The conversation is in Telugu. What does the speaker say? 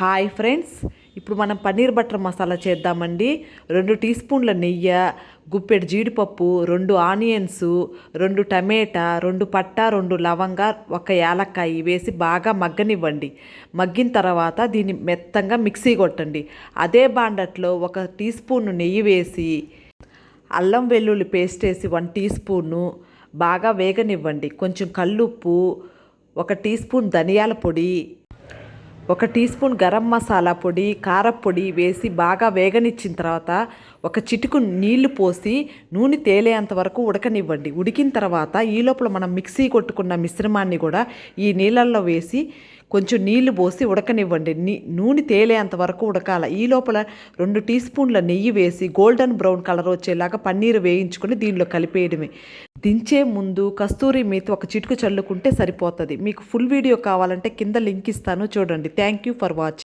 హాయ్ ఫ్రెండ్స్ ఇప్పుడు మనం పన్నీర్ బటర్ మసాలా చేద్దామండి. రెండు టీ స్పూన్ల నెయ్యి గుప్పెడు జీడిపప్పు రెండు ఆనియన్స్ రెండు టమేటా రెండు పట్టా రెండు లవంగ ఒక యాలక్కాయ వేసి బాగా మగ్గనివ్వండి. మగ్గిన తర్వాత దీన్ని మెత్తంగా మిక్సీ కొట్టండి. అదే బాండట్లో ఒక టీ స్పూన్ నెయ్యి వేసి అల్లం వెల్లుల్లి పేస్ట్ వేసి వన్ టీ స్పూను బాగా వేగనివ్వండి. కొంచెం కల్లుప్పు ఒక టీ స్పూన్ ధనియాల పొడి ఒక టీ స్పూన్ గరం మసాలా పొడి కారపొడి వేసి బాగా వేగనిచ్చిన తర్వాత ఒక చిటుకు నీళ్ళు పోసి నూనె తేలేంత వరకు ఉడకనివ్వండి. ఉడికిన తర్వాత ఈ లోపల మనం మిక్సీ కొట్టుకున్న మిశ్రమాన్ని కూడా ఈ నీళ్ళల్లో వేసి కొంచెం నీళ్ళు పోసి ఉడకనివ్వండి. నీ నూనె తేలేంత వరకు ఉడకాల. ఈ లోపల రెండు టీ స్పూన్ల నెయ్యి వేసి గోల్డెన్ బ్రౌన్ కలర్ వచ్చేలాగా పన్నీరు వేయించుకొని దీనిలో కలిపేయడమే. దించే ముందు కస్తూరి మేతి ఒక చిటుకు చల్లుకుంటే సరిపోతుంది. మీకు ఫుల్ వీడియో కావాలంటే కింద లింక్ ఇస్తాను. చూడండి. Thank you for watching